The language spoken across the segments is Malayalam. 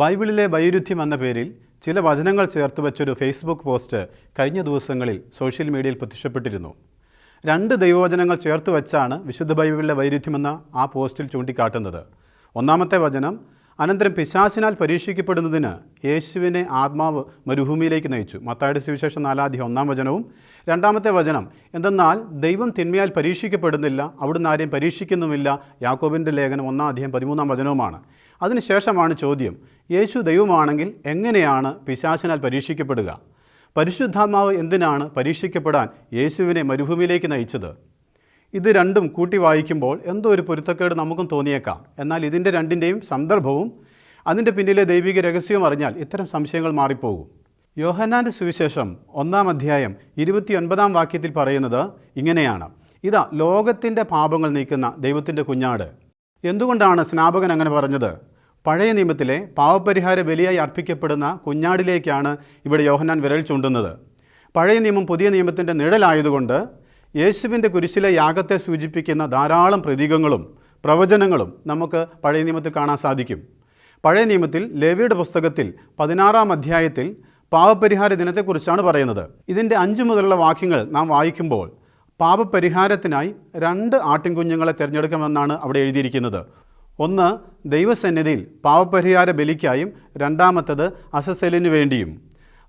ബൈബിളിലെ വൈരുദ്ധ്യം എന്ന പേരിൽ ചില വചനങ്ങൾ ചേർത്ത് വെച്ചൊരു ഫേസ്ബുക്ക് പോസ്റ്റ് കഴിഞ്ഞ ദിവസങ്ങളിൽ സോഷ്യൽ മീഡിയയിൽ പ്രത്യക്ഷപ്പെട്ടിരുന്നു. രണ്ട് ദൈവവചനങ്ങൾ ചേർത്ത് വെച്ചാണ് വിശുദ്ധ ബൈബിളിലെ വൈരുദ്ധ്യമെന്ന ആ പോസ്റ്റിൽ ചൂണ്ടിക്കാട്ടുന്നത്. ഒന്നാമത്തെ വചനം അനന്തരം പിശാസിനാൽ പരീക്ഷിക്കപ്പെടുന്നതിന് യേശുവിനെ ആത്മാവ് മരുഭൂമിയിലേക്ക് നയിച്ചു. മത്തായുടെ സുവിശേഷം നാലാധ്യം ഒന്നാം വചനവും രണ്ടാമത്തെ വചനം എന്തെന്നാൽ ദൈവം തിന്മയാൽ പരീക്ഷിക്കപ്പെടുന്നില്ല അവിടുന്ന് ആരെയും പരീക്ഷിക്കുന്നുമില്ല. യാക്കോബിന്റെ ലേഖനം ഒന്നാം അധികം പതിമൂന്നാം വചനവുമാണ്. അതിനുശേഷമാണ് ചോദ്യം യേശു ദൈവമാണെങ്കിൽ എങ്ങനെയാണ് പിശാചിനാൽ പരീക്ഷിക്കപ്പെടുക? പരിശുദ്ധാത്മാവ് എന്തിനാണ് പരീക്ഷിക്കപ്പെടാൻ യേശുവിനെ മരുഭൂമിയിലേക്ക് നയിച്ചത്? ഇത് രണ്ടും കൂട്ടി വായിക്കുമ്പോൾ എന്തോ ഒരു പൊരുത്തക്കേട് നമുക്കും തോന്നിയേക്കാം. എന്നാൽ ഇതിന്റെ രണ്ടിന്റെയും സന്ദർഭവും അതിന്റെ പിന്നിലെ ദൈവിക രഹസ്യവും അറിഞ്ഞാൽ ഇത്തരം സംശയങ്ങൾ മാറിപ്പോകും. യോഹന്നാന്റെ സുവിശേഷം ഒന്നാം അധ്യായം ഇരുപത്തിയൊൻപതാം വാക്യത്തിൽ പറയുന്നത് ഇങ്ങനെയാണ്. ഇതാ ലോകത്തിന്റെ പാപങ്ങൾ നീക്കുന്ന ദൈവത്തിന്റെ കുഞ്ഞാട്. എന്തുകൊണ്ടാണ് സ്നാപകൻ അങ്ങനെ പറഞ്ഞത്? പഴയ നിയമത്തിലെ പാവപരിഹാര ബലിയായി അർപ്പിക്കപ്പെടുന്ന കുഞ്ഞാടിലേക്കാണ് ഇവിടെ യോഹന്നാൻ വിരൽ ചൂണ്ടുന്നത്. പഴയ നിയമം പുതിയ നിയമത്തിന്റെ നിഴലായതുകൊണ്ട് യേശുവിന്റെ കുരിശിലെ യാഗത്തെ സൂചിപ്പിക്കുന്ന ധാരാളം പ്രതീകങ്ങളും പ്രവചനങ്ങളും നമുക്ക് പഴയ നിയമത്തിൽ കാണാൻ സാധിക്കും. പഴയ നിയമത്തിൽ ലേവിയുടെ പുസ്തകത്തിൽ പതിനാറാം അധ്യായത്തിൽ പാവപരിഹാര ദിനത്തെക്കുറിച്ചാണ് പറയുന്നത്. ഇതിന്റെ അഞ്ചു മുതലുള്ള വാക്യങ്ങൾ നാം വായിക്കുമ്പോൾ പാപപരിഹാരത്തിനായി രണ്ട് ആട്ടിൻകുഞ്ഞുങ്ങളെ തിരഞ്ഞെടുക്കണമെന്നാണ് അവിടെ എഴുതിയിരിക്കുന്നത്. ഒന്ന് ദൈവസന്നിധിയിൽ പാവപരിഹാര ബലിക്കായും രണ്ടാമത്തത് അസസലിനു വേണ്ടിയും.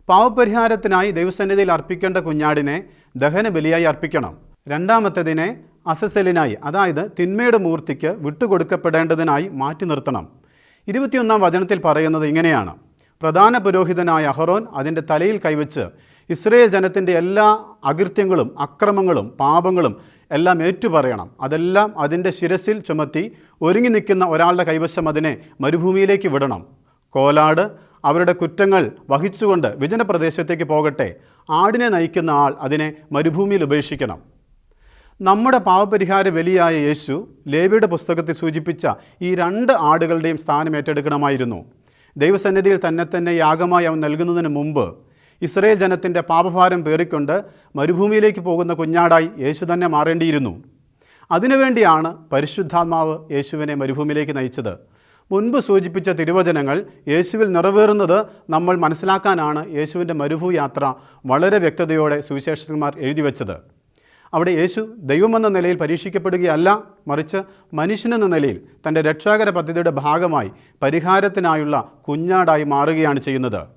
പാവപരിഹാരത്തിനായി ദൈവസന്നിധിയിൽ അർപ്പിക്കേണ്ട കുഞ്ഞാടിനെ ദഹനബലിയായി അർപ്പിക്കണം. രണ്ടാമത്തതിനെ അസസലിനായി അതായത് തിന്മയുടെ മൂർത്തിക്ക് വിട്ടുകൊടുക്കപ്പെടേണ്ടതിനായി മാറ്റി നിർത്തണം. ഇരുപത്തിയൊന്നാം വചനത്തിൽ പറയുന്നത് ഇങ്ങനെയാണ്. പ്രധാന പുരോഹിതനായ അഹറോൻ അതിന്റെ തലയിൽ കൈവച്ച് ഇസ്രയേൽ ജനത്തിന്റെ എല്ലാ അകൃത്യങ്ങളും അക്രമങ്ങളും പാപങ്ങളും എല്ലാം ഏറ്റുപറയണം. അതെല്ലാം അതിന്റെ ശിരസിൽ ചുമത്തി ഒരുങ്ങി നിൽക്കുന്ന ഒരാളുടെ കൈവശം അതിനെ മരുഭൂമിയിലേക്ക് വിടണം. കോലാട് അവരുടെ കുറ്റങ്ങൾ വഹിച്ചുകൊണ്ട് വിജനപ്രദേശത്തേക്ക് പോകട്ടെ. ആടിനെ നയിക്കുന്ന ആൾ അതിനെ മരുഭൂമിയിൽ ഉപേക്ഷിക്കണം. നമ്മുടെ പാവപരിഹാര ബലിയായ യേശു ലേവിയുടെ പുസ്തകത്തിൽ സൂചിപ്പിച്ച ഈ രണ്ട് ആടുകളുടെയും സ്ഥാനം ഏറ്റെടുക്കണമായിരുന്നു. ദൈവസന്നിധിയിൽ തന്നെ തന്നെ യാഗമായി അവൻ നൽകുന്നതിന് മുമ്പ് ഇസ്രയേൽ ജനത്തിന്റെ പാപഭാരം പേറിക്കൊണ്ട് മരുഭൂമിയിലേക്ക് പോകുന്ന കുഞ്ഞാടായി യേശു തന്നെ മാറേണ്ടിയിരുന്നു. അതിനുവേണ്ടിയാണ് പരിശുദ്ധാത്മാവ് യേശുവിനെ മരുഭൂമിയിലേക്ക് നയിച്ചത്. മുൻപ് സൂചിപ്പിച്ച തിരുവചനങ്ങൾ യേശുവിൽ നിറവേറുന്നത് നമ്മൾ മനസ്സിലാക്കാനാണ് യേശുവിന്റെ മരുഭൂ യാത്ര വളരെ വ്യക്തതയോടെ സുവിശേഷന്മാർ എഴുതി വച്ചത്. അവിടെ യേശു ദൈവമെന്ന നിലയിൽ പരീക്ഷിക്കപ്പെടുകയല്ല മറിച്ച് മനുഷ്യനെന്ന നിലയിൽ തന്റെ രക്ഷാകര പദ്ധതിയുടെ ഭാഗമായി പരിഹാരത്തിനായുള്ള കുഞ്ഞാടായി മാറുകയാണ് ചെയ്യുന്നത്.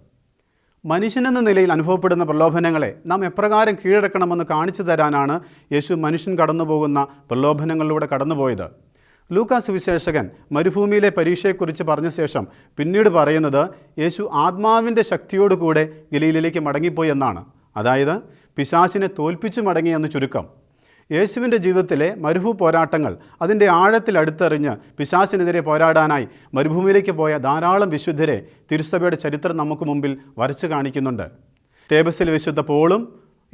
മനുഷ്യനെന്ന നിലയിൽ അനുഭവപ്പെടുന്ന പ്രലോഭനങ്ങളെ നാം എപ്രകാരം കീഴടക്കണമെന്ന് കാണിച്ചു തരാനാണ് യേശു മനുഷ്യൻ കടന്നുപോകുന്ന പ്രലോഭനങ്ങളിലൂടെ കടന്നുപോയത്. ലൂക്കാസ് വിശേഷകൻ മരുഭൂമിയിലെ പരീക്ഷയെക്കുറിച്ച് പറഞ്ഞ ശേഷം പിന്നീട് പറയുന്നത് യേശു ആത്മാവിന്റെ ശക്തിയോടുകൂടെ ഗലീലിലേക്ക് മടങ്ങിപ്പോയി എന്നാണ്. അതായത് പിശാചിനെ തോൽപ്പിച്ചു മടങ്ങിയെന്ന് ചുരുക്കം. യേശുവിന്റെ ജീവിതത്തിലെ മരുഭൂ പോരാട്ടങ്ങൾ അതിന്റെ ആഴത്തിൽ അടുത്തെറിഞ്ഞ് പിശാസിനെതിരെ പോരാടാനായി മരുഭൂമിയിലേക്ക് പോയ ധാരാളം വിശുദ്ധരെ തിരുസഭയുടെ ചരിത്രം നമുക്ക് മുമ്പിൽ വരച്ചു കാണിക്കുന്നുണ്ട്. തേബസിലെ വിശുദ്ധ പോളും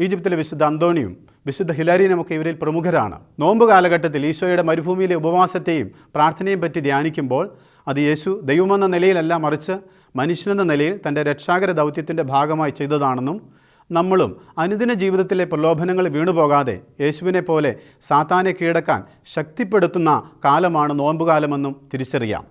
ഈജിപ്തിലെ വിശുദ്ധ അന്തോണിയും വിശുദ്ധ ഹിലാരിനുമൊക്കെ ഇവരിൽ പ്രമുഖരാണ്. നോമ്പ് കാലഘട്ടത്തിൽ ഈശോയുടെ മരുഭൂമിയിലെ ഉപവാസത്തെയും പ്രാർത്ഥനയും പറ്റി ധ്യാനിക്കുമ്പോൾ അത് യേശു ദൈവമെന്ന നിലയിലല്ല മറിച്ച് മനുഷ്യനെന്ന നിലയിൽ തന്റെ രക്ഷാകര ദൗത്യത്തിന്റെ ഭാഗമായി ചെയ്തതാണെന്നും നമ്മളും അനുദിന ജീവിതത്തിലെ പ്രലോഭനങ്ങൾ വീണുപോകാതെ യേശുവിനെ പോലെ സാത്താനെ കീഴടക്കാൻ ശക്തിപ്പെടുത്തുന്ന കാലമാണ് നോമ്പുകാലമെന്നും തിരിച്ചറിയാം.